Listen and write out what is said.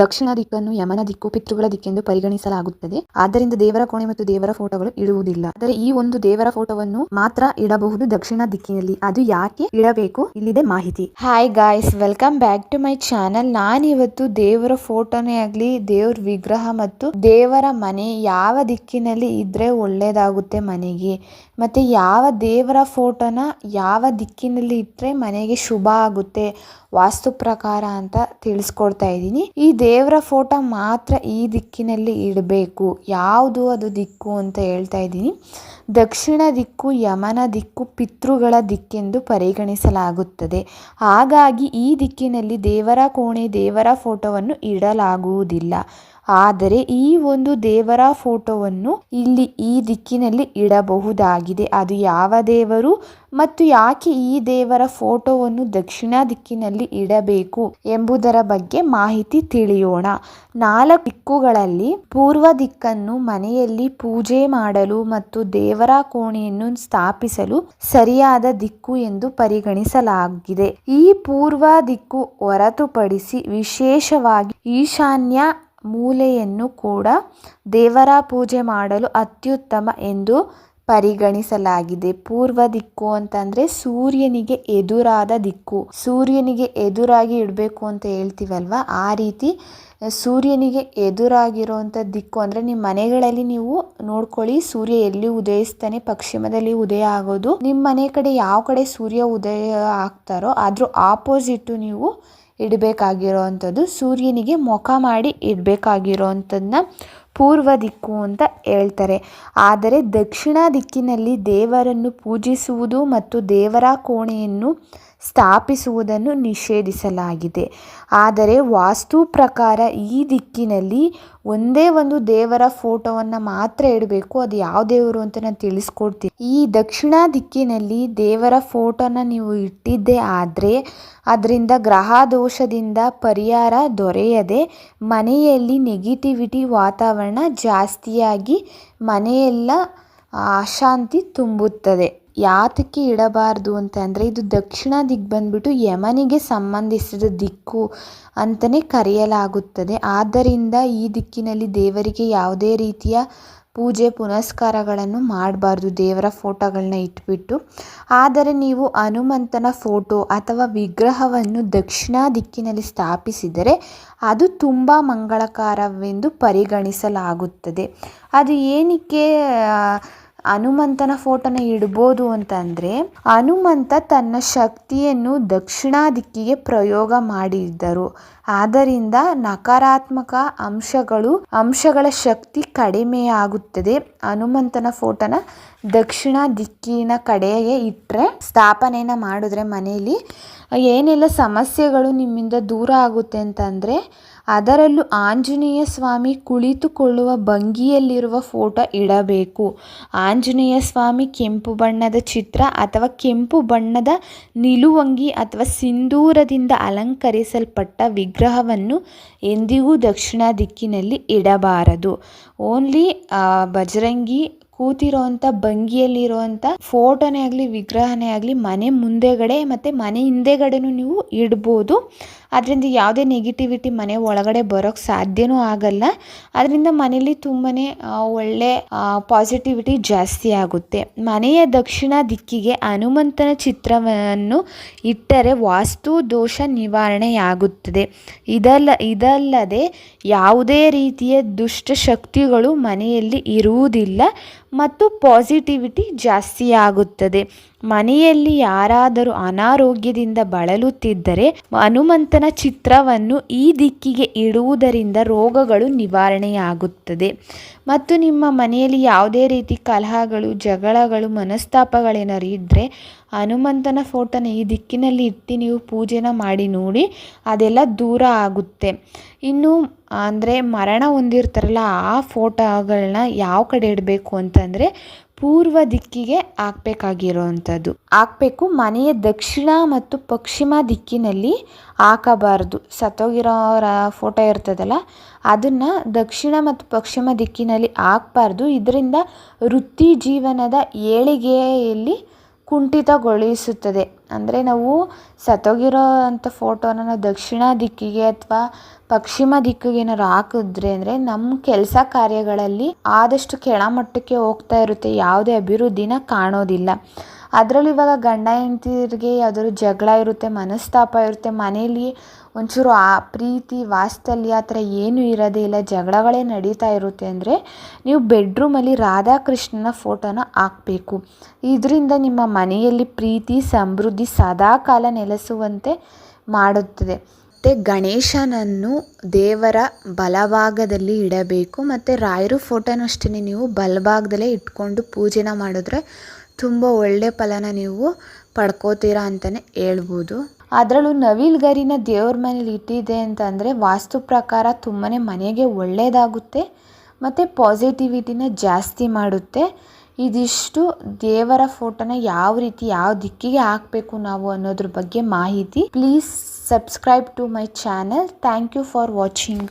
ದಕ್ಷಿಣ ದಿಕ್ಕನ್ನು ಯಮನ ದಿಕ್ಕು, ಪಿತೃಗಳ ದಿಕ್ಕೆಂದು ಪರಿಗಣಿಸಲಾಗುತ್ತದೆ. ಆದ್ದರಿಂದ ದೇವರ ಕೋಣೆ ಮತ್ತು ದೇವರ ಫೋಟೋಗಳು ಇಡುವುದಿಲ್ಲ. ಆದರೆ ಈ ಒಂದು ದೇವರ ಫೋಟೋವನ್ನು ಮಾತ್ರ ಇಡಬಹುದು ದಕ್ಷಿಣ ದಿಕ್ಕಿನಲ್ಲಿ. ಅದು ಯಾಕೆ ಇಡಬೇಕು? ಇಲ್ಲಿದೆ ಮಾಹಿತಿ. Hi guys welcome back to my channel ನಾನಿವತ್ತು ದೇವರ ಫೋಟೋನೇ ಆಗ್ಲಿ, ದೇವ್ರ ವಿಗ್ರಹ ಮತ್ತು ದೇವರ ಮನೆ ಯಾವ ದಿಕ್ಕಿನಲ್ಲಿ ಇದ್ರೆ ಒಳ್ಳೇದಾಗುತ್ತೆ ಮನೆಗೆ. ಮತ್ತೆ ಯಾವ ದೇವರ ಫೋಟೋನ ಯಾವ ದಿಕ್ಕಿನಲ್ಲಿ ಇಟ್ಟರೆ ಮನೆಗೆ ಶುಭ ಆಗುತ್ತೆ, ವಾಸ್ತು ಪ್ರಕಾರ ಅಂತ ತಿಳಿಸ್ಕೊಡ್ತಾ ಇದ್ದೀನಿ. ಈ ದೇವರ ಫೋಟೋ ಮಾತ್ರ ಈ ದಿಕ್ಕಿನಲ್ಲಿ ಇಡಬೇಕು. ಯಾವುದು ಅದು ದಿಕ್ಕು ಅಂತ ಹೇಳ್ತಾ ಇದ್ದೀನಿ. ದಕ್ಷಿಣ ದಿಕ್ಕು, ಯಮನ ದಿಕ್ಕು, ಪಿತೃಗಳ ದಿಕ್ಕೆಂದು ಪರಿಗಣಿಸಲಾಗುತ್ತದೆ. ಹಾಗಾಗಿ ಈ ದಿಕ್ಕಿನಲ್ಲಿ ದೇವರ ಕೋಣೆ, ದೇವರ ಫೋಟೋವನ್ನು ಇಡಲಾಗುವುದಿಲ್ಲ. ಆದರೆ ಈ ಒಂದು ದೇವರ ಫೋಟೋವನ್ನು ಇಲ್ಲಿ ಈ ದಿಕ್ಕಿನಲ್ಲಿ ಇಡಬಹುದಾಗಿದೆ. ಅದು ಯಾವ ದೇವರು ಮತ್ತು ಯಾಕೆ ಈ ದೇವರ ಫೋಟೋವನ್ನು ದಕ್ಷಿಣ ದಿಕ್ಕಿನಲ್ಲಿ ಇಡಬೇಕು ಎಂಬುದರ ಬಗ್ಗೆ ಮಾಹಿತಿ ತಿಳಿಯೋಣ. ನಾಲ್ಕು ದಿಕ್ಕುಗಳಲ್ಲಿ ಪೂರ್ವ ದಿಕ್ಕನ್ನು ಮನೆಯಲ್ಲಿ ಪೂಜೆ ಮಾಡಲು ಮತ್ತು ದೇವರ ಕೋಣೆಯನ್ನು ಸ್ಥಾಪಿಸಲು ಸರಿಯಾದ ದಿಕ್ಕು ಎಂದು ಪರಿಗಣಿಸಲಾಗಿದೆ. ಈ ಪೂರ್ವ ದಿಕ್ಕು ಹೊರತುಪಡಿಸಿ ವಿಶೇಷವಾಗಿ ಈಶಾನ್ಯ ಮೂಲೆಯನ್ನು ಕೂಡ ದೇವರ ಪೂಜೆ ಮಾಡಲು ಅತ್ಯುತ್ತಮ ಎಂದು ಪರಿಗಣಿಸಲಾಗಿದೆ. ಪೂರ್ವ ದಿಕ್ಕು ಅಂತಂದ್ರೆ ಸೂರ್ಯನಿಗೆ ಎದುರಾದ ದಿಕ್ಕು. ಸೂರ್ಯನಿಗೆ ಎದುರಾಗಿ ಇಡಬೇಕು ಅಂತ ಹೇಳ್ತೀವಲ್ವ? ಆ ರೀತಿ ಸೂರ್ಯನಿಗೆ ಎದುರಾಗಿರುವಂಥ ದಿಕ್ಕು ಅಂದರೆ ನಿಮ್ಮ ಮನೆಗಳಲ್ಲಿ ನೀವು ನೋಡ್ಕೊಳ್ಳಿ, ಸೂರ್ಯ ಎಲ್ಲಿ ಉದಯಿಸ್ತಾನೆ, ಪಶ್ಚಿಮದಲ್ಲಿ ಉದಯ ಆಗೋದು. ನಿಮ್ಮ ಮನೆ ಕಡೆ ಯಾವ ಕಡೆ ಸೂರ್ಯ ಉದಯ ಆಗ್ತಾರೋ ಅದ್ರ ಆಪೋಸಿಟ್ಟು ನೀವು ಇಡಬೇಕಾಗಿರೋವಂಥದ್ದು ಸೂರ್ಯನಿಗೆ ಮುಖ ಮಾಡಿ ಇಡಬೇಕಾಗಿರೋವಂಥದ್ದನ್ನ ಪೂರ್ವ ದಿಕ್ಕು ಅಂತ ಹೇಳ್ತಾರೆ. ಆದರೆ ದಕ್ಷಿಣ ದಿಕ್ಕಿನಲ್ಲಿ ದೇವರನ್ನು ಪೂಜಿಸುವುದು ಮತ್ತು ದೇವರ ಕೋಣೆಯನ್ನು ಸ್ಥಾಪಿಸುವುದನ್ನು ನಿಷೇಧಿಸಲಾಗಿದೆ. ಆದರೆ ವಾಸ್ತು ಪ್ರಕಾರ ಈ ದಿಕ್ಕಿನಲ್ಲಿ ಒಂದೇ ಒಂದು ದೇವರ ಫೋಟೋವನ್ನು ಮಾತ್ರ ಇಡಬೇಕು. ಅದು ಯಾವ ದೇವರು ಅಂತ ನಾನು ತಿಳಿಸ್ಕೊಡ್ತೀನಿ. ಈ ದಕ್ಷಿಣ ದಿಕ್ಕಿನಲ್ಲಿ ದೇವರ ಫೋಟೋನ ನೀವು ಇಟ್ಟಿದ್ದೆ ಆದರೆ ಅದರಿಂದ ಗ್ರಹ ದೋಷದಿಂದ ಪರಿಹಾರ ದೊರೆಯದೆ ಮನೆಯಲ್ಲಿ ನೆಗೆಟಿವಿಟಿ ವಾತಾವರಣ ಜಾಸ್ತಿಯಾಗಿ ಮನೆಯೆಲ್ಲ ಅಶಾಂತಿ ತುಂಬುತ್ತದೆ. ಯಾತಕ್ಕೆ ಇಡಬಾರದು ಅಂತ ಅಂದರೆ ಇದು ದಕ್ಷಿಣ ದಿಕ್ಕು ಬಂದ್ಬಿಟ್ಟು ಯಮನಿಗೆ ಸಂಬಂಧಿಸಿದ ದಿಕ್ಕು ಅಂತಲೇ ಕರೆಯಲಾಗುತ್ತದೆ. ಆದ್ದರಿಂದ ಈ ದಿಕ್ಕಿನಲ್ಲಿ ದೇವರಿಗೆ ಯಾವುದೇ ರೀತಿಯ ಪೂಜೆ ಪುನಸ್ಕಾರಗಳನ್ನು ಮಾಡಬಾರ್ದು ದೇವರ ಫೋಟೋಗಳನ್ನ ಇಟ್ಬಿಟ್ಟು. ಆದರೆ ನೀವು ಹನುಮಂತನ ಫೋಟೋ ಅಥವಾ ವಿಗ್ರಹವನ್ನು ದಕ್ಷಿಣ ದಿಕ್ಕಿನಲ್ಲಿ ಸ್ಥಾಪಿಸಿದರೆ ಅದು ತುಂಬ ಮಂಗಳಕರವೆಂದು ಪರಿಗಣಿಸಲಾಗುತ್ತದೆ. ಅದು ಏನಕ್ಕೆ ಹನುಮಂತನ ಫೋಟೋನ ಇಡ್ಬೋದು ಅಂತಂದರೆ, ಹನುಮಂತ ತನ್ನ ಶಕ್ತಿಯನ್ನು ದಕ್ಷಿಣ ದಿಕ್ಕಿಗೆ ಪ್ರಯೋಗ ಮಾಡಿದ್ದರು. ಆದ್ದರಿಂದ ನಕಾರಾತ್ಮಕ ಅಂಶಗಳು, ಅಂಶಗಳ ಶಕ್ತಿ ಕಡಿಮೆಯಾಗುತ್ತದೆ. ಹನುಮಂತನ ಫೋಟೋನ ದಕ್ಷಿಣ ದಿಕ್ಕಿನ ಕಡೆಗೆ ಇಟ್ಟರೆ ಸ್ಥಾಪನೆನ ಮಾಡಿದ್ರೆ ಮನೆಯಲ್ಲಿ ಏನೆಲ್ಲ ಸಮಸ್ಯೆಗಳು ನಿಮ್ಮಿಂದ ದೂರ ಆಗುತ್ತೆ ಅಂತಂದರೆ, ಅದರಲ್ಲೂ ಆಂಜನೇಯ ಸ್ವಾಮಿ ಕುಳಿತುಕೊಳ್ಳುವ ಭಂಗಿಯಲ್ಲಿರುವ ಫೋಟೋ ಇಡಬೇಕು. ಆಂಜನೇಯ ಸ್ವಾಮಿ ಕೆಂಪು ಬಣ್ಣದ ಚಿತ್ರ ಅಥವಾ ಕೆಂಪು ಬಣ್ಣದ ನಿಲುವಂಗಿ ಅಥವಾ ಸಿಂಧೂರದಿಂದ ಅಲಂಕರಿಸಲ್ಪಟ್ಟ ವಿಗ್ರಹವನ್ನು ಎಂದಿಗೂ ದಕ್ಷಿಣ ದಿಕ್ಕಿನಲ್ಲಿ ಇಡಬಾರದು. ಓನ್ಲಿ ಬಜರಂಗಿ ಕೂತಿರೋವಂಥ ಭಂಗಿಯಲ್ಲಿರುವಂಥ ಫೋಟೋನೇ ಆಗಲಿ, ವಿಗ್ರಹನೇ ಆಗಲಿ, ಮನೆ ಮುಂದೆಗಡೆ ಮತ್ತು ಮನೆ ಹಿಂದೆಗಡೆನು ನೀವು ಇಡ್ಬೋದು. ಅದರಿಂದ ಯಾವುದೇ ನೆಗೆಟಿವಿಟಿ ಮನೆ ಒಳಗಡೆ ಬರೋಕ್ಕೆ ಸಾಧ್ಯವೂ ಆಗಲ್ಲ. ಅದರಿಂದ ಮನೇಲಿ ತುಂಬಾ ಒಳ್ಳೆ ಪಾಸಿಟಿವಿಟಿ ಜಾಸ್ತಿ ಆಗುತ್ತೆ. ಮನೆಯ ದಕ್ಷಿಣ ದಿಕ್ಕಿಗೆ ಹನುಮಂತನ ಚಿತ್ರವನ್ನು ಇಟ್ಟರೆ ವಾಸ್ತು ದೋಷ ನಿವಾರಣೆಯಾಗುತ್ತದೆ. ಇದಲ್ಲ, ಇದಲ್ಲದೆ ಯಾವುದೇ ರೀತಿಯ ದುಷ್ಟ ಶಕ್ತಿಗಳು ಮನೆಯಲ್ಲಿ ಇರುವುದಿಲ್ಲ. ಮತ್ತು ಪಾಸಿಟಿವಿಟಿ ಜಾಸ್ತಿ ಆಗುತ್ತದೆ. ಮನೆಯಲ್ಲಿ ಯಾರಾದರೂ ಅನಾರೋಗ್ಯದಿಂದ ಬಳಲುತ್ತಿದ್ದರೆ ಹನುಮಂತನ ಚಿತ್ರವನ್ನು ಈ ದಿಕ್ಕಿಗೆ ಇಡುವುದರಿಂದ ರೋಗಗಳು ನಿವಾರಣೆಯಾಗುತ್ತದೆ. ಮತ್ತು ನಿಮ್ಮ ಮನೆಯಲ್ಲಿ ಯಾವುದೇ ರೀತಿ ಕಲಹಗಳು, ಜಗಳಗಳು ಮನಸ್ತಾಪಗಳೇನಾರು ಇದ್ದರೆ ಹನುಮಂತನ ಫೋಟೋನ ಈ ದಿಕ್ಕಿನಲ್ಲಿ ಇಟ್ಟು ನೀವು ಪೂಜೆನ ಮಾಡಿ ನೋಡಿ ಅದೆಲ್ಲ ದೂರ ಆಗುತ್ತೆ. ಇನ್ನು, ಅಂದರೆ ಮರಣ ಹೊಂದಿರ್ತಾರಲ್ಲ, ಆ ಫೋಟೋಗಳನ್ನ ಯಾವ ಕಡೆ ಇಡಬೇಕು ಅಂತಂದರೆ ಪೂರ್ವ ದಿಕ್ಕಿಗೆ ಹಾಕ್ಬೇಕಾಗಿರೋವಂಥದ್ದು. ಹಾಕಬೇಕು, ಮನೆಯ ದಕ್ಷಿಣ ಮತ್ತು ಪಶ್ಚಿಮ ದಿಕ್ಕಿನಲ್ಲಿ ಹಾಕಬಾರ್ದು. ಸತ್ತೋಗಿರೋರ ಫೋಟೋ ಇರ್ತದಲ್ಲ, ಅದನ್ನು ದಕ್ಷಿಣ ಮತ್ತು ಪಶ್ಚಿಮ ದಿಕ್ಕಿನಲ್ಲಿ ಹಾಕಬಾರ್ದು. ಇದರಿಂದ ವೃತ್ತಿ ಜೀವನದ ಏಳಿಗೆಯಲ್ಲಿ ಕುಂಠಿತಗೊಳಿಸುತ್ತದೆ. ಅಂದರೆ ನಾವು ಸತ್ತೋಗಿರೋ ಅಂಥ ಫೋಟೋನ ನಾವು ದಕ್ಷಿಣ ದಿಕ್ಕಿಗೆ ಅಥವಾ ಪಶ್ಚಿಮ ದಿಕ್ಕಿಗೆ ಏನಾದ್ರು ಹಾಕಿದ್ರೆ ಅಂದರೆ ನಮ್ಮ ಕೆಲಸ ಕಾರ್ಯಗಳಲ್ಲಿ ಆದಷ್ಟು ಕೆಳಮಟ್ಟಕ್ಕೆ ಹೋಗ್ತಾ ಇರುತ್ತೆ. ಯಾವುದೇ ಅಭಿವೃದ್ಧಿನ ಕಾಣೋದಿಲ್ಲ. ಅದರಲ್ಲೂ ಇವಾಗ ಗಂಡ ಹೆಂಡ್ತಿರ್ಗೆ ಯಾವ್ದಾದ್ರು ಜಗಳ ಇರುತ್ತೆ, ಮನಸ್ತಾಪ ಇರುತ್ತೆ ಮನೆಯಲ್ಲಿ ಒಂಚೂರು ಆ ಪ್ರೀತಿ ವಾಸ್ತಲ್ಯ ಆ ಥರ ಏನೂ ಇರೋದೇ ಇಲ್ಲ, ಜಗಳಗಳೇ ನಡೀತಾ ಇರುತ್ತೆ ಅಂದರೆ ನೀವು ಬೆಡ್ರೂಮಲ್ಲಿ ರಾಧಾಕೃಷ್ಣನ ಫೋಟೋನ ಹಾಕಬೇಕು. ಇದರಿಂದ ನಿಮ್ಮ ಮನೆಯಲ್ಲಿ ಪ್ರೀತಿ, ಸಮೃದ್ಧಿ ಸದಾಕಾಲ ನೆಲೆಸುವಂತೆ ಮಾಡುತ್ತದೆ. ಮತ್ತು ಗಣೇಶನನ್ನು ದೇವರ ಬಲಭಾಗದಲ್ಲಿ ಇಡಬೇಕು, ಮತ್ತು ರಾಯರು ಫೋಟೋನಷ್ಟೇ ನೀವು ಬಲಭಾಗದಲ್ಲೇ ಇಟ್ಕೊಂಡು ಪೂಜೆನ ಮಾಡಿದ್ರೆ ತುಂಬ ಒಳ್ಳೆಯ ಫಲನ ನೀವು ಪಡ್ಕೋತೀರಾ ಅಂತಲೇ ಹೇಳ್ಬೋದು. ಅದರಲ್ಲೂ ನವಿಲುಗರಿನ ದೇವ್ರ ಮನೇಲಿ ಇಟ್ಟಿದೆ ಅಂತಂದರೆ ವಾಸ್ತು ಪ್ರಕಾರ ತುಂಬಾ ಮನೆಗೆ ಒಳ್ಳೆಯದಾಗುತ್ತೆ ಮತ್ತು ಪಾಸಿಟಿವಿಟಿನ ಜಾಸ್ತಿ ಮಾಡುತ್ತೆ. ಇದಿಷ್ಟು ದೇವರ ಫೋಟೋನ ಯಾವ ರೀತಿ ಯಾವ ದಿಕ್ಕಿಗೆ ಹಾಕಬೇಕು ನಾವು ಅನ್ನೋದ್ರ ಬಗ್ಗೆ ಮಾಹಿತಿ, please subscribe to my channel. Thank you for watching.